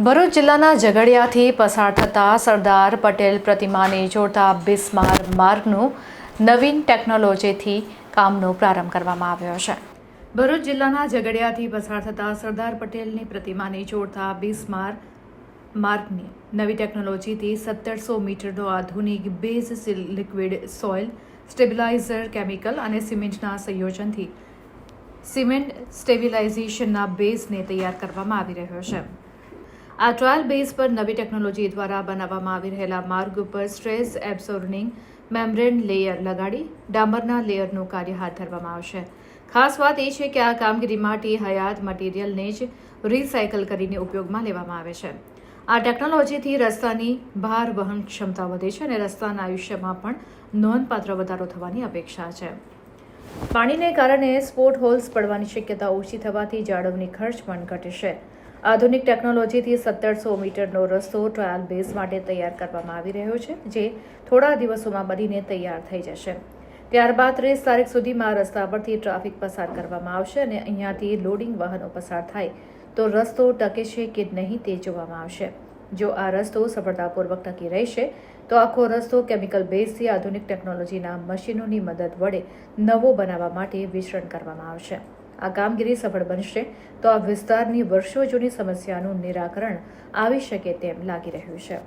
ભરૂચ જિલ્લાના ઝઘડિયાથી પસાર થતા સરદાર પટેલ પ્રતિમાને જોડતા બિસ્માર માર્ગનું નવીન ટેકનોલોજીથી કામનો પ્રારંભ કરવામાં આવ્યો છે. ભરૂચ જિલ્લાના ઝઘડિયાથી પસાર થતા સરદાર પટેલની પ્રતિમાને જોડતા બિસ્માર માર્ગની નવી ટેકનોલોજીથી સત્તરસો મીટરનો આધુનિક base liquid soil stabiliser chemical અને સિમેન્ટના સંયોજનથી સિમેન્ટ સ્ટેબિલાઇઝેશનના બેઝને તૈયાર કરવામાં આવી રહ્યો છે. આ ટ્રાયલ બેઝ પર નવી ટેકનોલોજી દ્વારા બનાવવામાં આવી રહેલા માર્ગ ઉપર સ્ટ્રેસ એબ્સોર્નિંગ મેમ્બ્રેન લેયર લગાડી ડામરના લેયરનું કાર્ય હાથ ધરવામાં આવશે. ખાસ વાત એ છે કે આ કામગીરી માટે હયાત મટીરિયલને જ રિસાયકલ કરીને ઉપયોગમાં લેવામાં આવે છે. આ ટેકનોલોજીથી રસ્તાની ભાર વહન ક્ષમતા વધે છે અને રસ્તાના આયુષ્યમાં પણ નોંધપાત્ર વધારો થવાની અપેક્ષા છે. પાણીને કારણે સ્પોટ હોલ્સ પડવાની શક્યતા ઓછી થવાથી જાળવણી ખર્ચ પણ ઘટશે. આધુનિક ટેકનોલોજીથી સત્તરસો મીટરનો રસ્તો ટ્રાયલ બેઝ માટે તૈયાર કરવામાં આવી રહ્યો છે, જે થોડા દિવસોમાં બનીને તૈયાર થઈ જશે. ત્યારબાદ ત્રીસ તારીખ સુધીમાં રસ્તા પરથી ટ્રાફિક પસાર કરવામાં આવશે અને અહીંયાથી લોડિંગ વાહનો પસાર થાય તો રસ્તો ટકે છે કે નહીં તે જોવામાં આવશે. જો આ રસ્તો સફળતાપૂર્વક ટકી રહેશે, તો આખો રસ્તો કેમિકલ બેઝથી આધુનિક ટેકનોલોજીના મશીનોની મદદ વડે નવો બનાવવા માટે વિસ્તરણ કરવામાં આવશે. આ કામગીરી સફળ બનશે તો આ વિસ્તારની વર્ષો જૂની સમસ્યાનું નિરાકરણ આવી શકે તેમ લાગી રહ્યું છે.